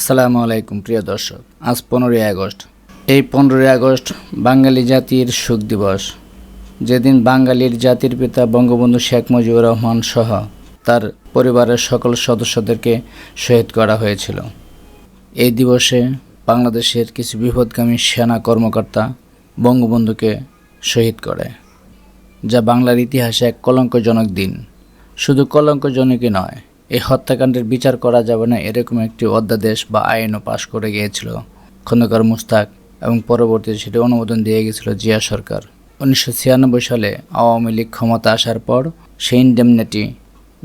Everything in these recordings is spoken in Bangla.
আসসালামু আলাইকুম, প্রিয় দর্শক। আজ পনেরোই আগস্ট। এই পনেরোই আগস্ট বাঙালি জাতির শোক দিবস। যেদিন বাঙালির জাতির পিতা বঙ্গবন্ধু শেখ মুজিবুর রহমান সহ তার পরিবারের সকল সদস্যদেরকে শহীদ করা হয়েছিল। এই দিবসে বাংলাদেশের কিছু বিপদগামী সেনা কর্মকর্তা বঙ্গবন্ধুকে শহীদ করে, যা বাংলার ইতিহাসে এক কলঙ্কজনক দিন। শুধু কলঙ্কজনকই নয় এই হত্যাকাণ্ডের বিচার করা যাবে না এরকম একটি অধ্যাদেশ বা আইনও পাশ করে গিয়েছিল। খন্দকার মুস্তাক এবং পরবর্তীতে সেটি অনুমোদন দিয়ে গেছিল জিয়া সরকার। উনিশশো ছিয়ানব্বই সালে আওয়ামী লীগ ক্ষমতা আসার পর সেই ইন্ডেমনিটি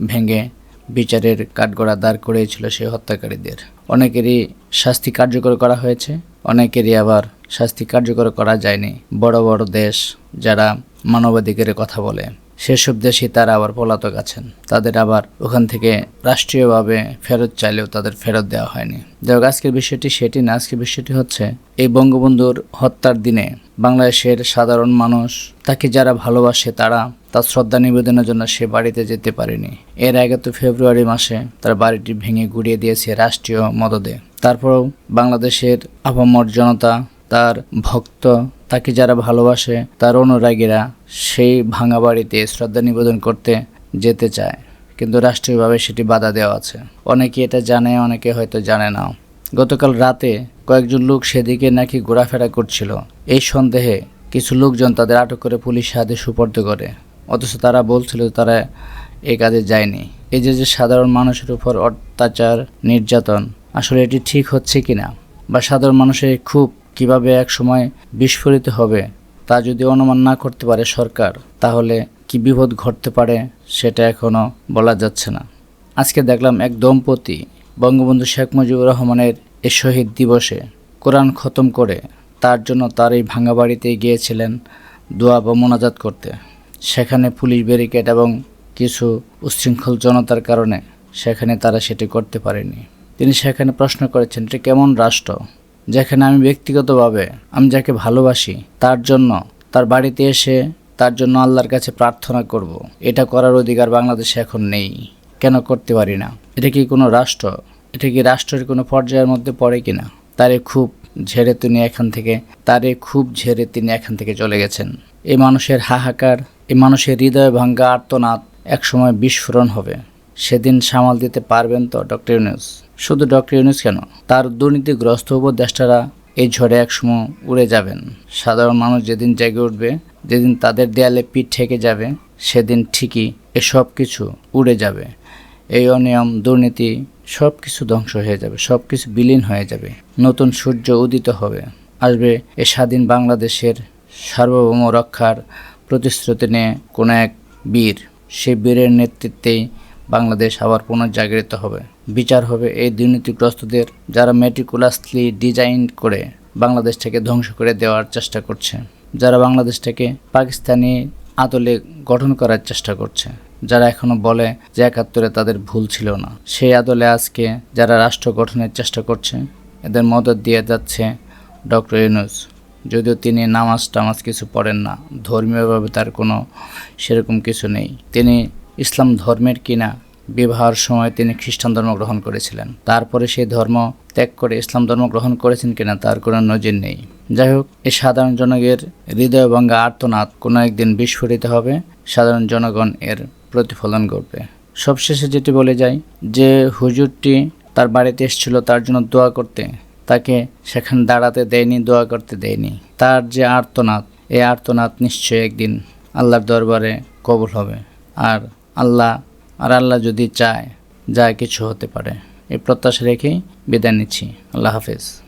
ভেঙে বিচারের কাঠগড়া দাঁড় করিয়েছিল সেই হত্যাকারীদের। অনেকেরই শাস্তি কার্যকর করা হয়েছে, অনেকেরই আবার শাস্তি কার্যকর করা যায়নি। বড় বড় দেশ যারা মানবাধিকারের কথা বলে। সেসব দেশে তারা আবার পলাতক আছেন। তাদের আবার ওখান থেকে রাষ্ট্রীয়ভাবে ফেরত চাইলেও তাদের ফেরত দেওয়া হয়নি। যাই হোক, আজকের বিষয়টি সেটি না। আজকের বিষয়টি হচ্ছে, এই বঙ্গবন্ধুর হত্যার দিনে বাংলাদেশের সাধারণ মানুষ, তাকে যারা ভালোবাসে তারা, তার শ্রদ্ধা নিবেদনের জন্য সে বাড়িতে যেতে পারেনি। এর আগে তো ফেব্রুয়ারি মাসে তার বাড়িটি ভেঙে গুড়িয়ে দিয়েছে রাষ্ট্রীয় মদদে। তারপরেও বাংলাদেশের আপামর জনতা, তার ভক্ত তাকে যারা ভালোবাসে, তার অনুরাগীরা সেই ভাঙা বাড়িতে শ্রদ্ধা নিবেদন করতে যেতে চায়। কিন্তু রাষ্ট্রীয়ভাবে সেটি বাধা দেওয়া আছে। অনেকে এটা জানে, অনেকে হয়তো জানে না। গতকাল রাতে কয়েকজন লোক সেদিকে নাকি ঘোরাফেরা করছিল। এই সন্দেহে কিছু লোকজন তাদের আটক করে পুলিশ হাতে সুপর্দ করে। অথচ তারা বলছিল তারা এই কাজে যায়নি। এই যে যে সাধারণ মানুষের উপর অত্যাচার, নির্যাতন, আসলে এটি ঠিক হচ্ছে কিনা? বা সাধারণ মানুষের খুব কীভাবে এক সময় বিস্ফোরিত হবে তা যদি অনুমান না করতে পারে সরকার, তাহলে কি বিপদ ঘটতে পারে সেটা এখনও বলা যাচ্ছে না। আজকে দেখলাম এক দম্পতি বঙ্গবন্ধু শেখ মুজিবুর রহমানের এ শহীদ দিবসে কোরআন খতম করে তার জন্য তার এই ভাঙা বাড়িতে গিয়েছিলেন দোয়া বা মোনাজাত করতে। সেখানে পুলিশ ব্যারিকেড এবং কিছু উচ্ছৃঙ্খল জনতার কারণে সেখানে তারা সেটি করতে পারেনি। তিনি সেখানে প্রশ্ন করেছেন, এটি কেমন রাষ্ট্র? যেখানে আমি ব্যক্তিগতভাবে আমি যাকে ভালোবাসি, তার জন্য তার বাড়িতে এসে তার জন্য আল্লাহর কাছে প্রার্থনা করব। এটা করার অধিকার বাংলাদেশে এখন নেই। কেন করতে পারি না? এটা কি কোনো রাষ্ট্র? এটা কি রাষ্ট্রের কোনো পর্যায়ের মধ্যে পড়ে কিনা? তারে খুব ঝেড়ে তিনি এখান থেকে, তারে খুব ঝেড়ে তিনি এখান থেকে চলে গেছেন। এই মানুষের হাহাকার এই মানুষের হৃদয় ভাঙ্গা আর্তনাদ একসময় বিস্ফোরণ হবে। সেদিন সামাল দিতে পারবেন তো, ডক্টর ইউনুস? শুধু ডক্টর ইউনুস কেন? তার দুর্নীতিগ্রস্ত উপদেষ্টারা এই ঝড়ে একসময় উড়ে যাবেন। সাধারণ মানুষ যেদিন জেগে উঠবে, যেদিন তাদের দেয়ালে পিঠ ঠেকে যাবে, সেদিন ঠিকই এসব কিছু উড়ে যাবে। এই অনিয়ম, দুর্নীতি সব কিছু ধ্বংস হয়ে যাবে, সব কিছু বিলীন হয়ে যাবে। নতুন সূর্য উদিত হবে। আসবে এ স্বাধীন বাংলাদেশের সার্বভৌম রক্ষার প্রতিশ্রুতি নিয়ে কোনো এক বীর। সেই বীরের নেতৃত্বেই বাংলাদেশ আবার পুনর্জাগরিত হবে। বিচার হবে এই দুর্নীতিগ্রস্তদের যারা মেটিকুলাসলি ডিজাইন করে বাংলাদেশটাকে ধ্বংস করে দেওয়ার চেষ্টা করছে। যারা বাংলাদেশটাকে পাকিস্তানি আদলে গঠন করার চেষ্টা করছে। যারা এখনও বলে যে একাত্তরে তাদের ভুল ছিল না। সেই আদলে আজকে যারা রাষ্ট্র গঠনের চেষ্টা করছে, এদের মদত দিয়ে যাচ্ছে ডক্টর ইউনুস। যদিও তিনি নামাজ টামাজ কিছু পড়েন না, ধর্মীয়ভাবে তার কোনো সেরকম কিছু নেই। তিনি ইসলাম ধর্মের কিনা বিবাহের সময় তিনি খ্রিস্টান ধর্ম গ্রহণ করেছিলেন। তারপরে সেই ধর্ম ত্যাগ করে ইসলাম ধর্ম গ্রহণ করেছেন কিনা তার কোনো নজির নেই। যাই হোক এই সাধারণ জনগণের হৃদয়ভঙ্গা আর্তনাদ কোনো একদিন বিস্ফোরিত হবে, সাধারণ জনগণ এর প্রতিফলন করবে সবশেষে যেটি বলে যায় যে হুজুরটি তার বাড়িতে এসেছিল তার জন্য দোয়া করতে, তাকে সেখানে দাঁড়াতে দেয়নি, দোয়া করতে দেয়নি। তার যে আর্তনাদ এই আর্তনাদ নিশ্চয়ই একদিন আল্লাহর দরবারে কবুল হবে। আর আল্লাহ আর আল্লাহ যদি চায়, যা কিছু হতে পারে। এই প্রত্যাশা রেখেই বিদায় নিচ্ছি। আল্লাহ হাফেজ।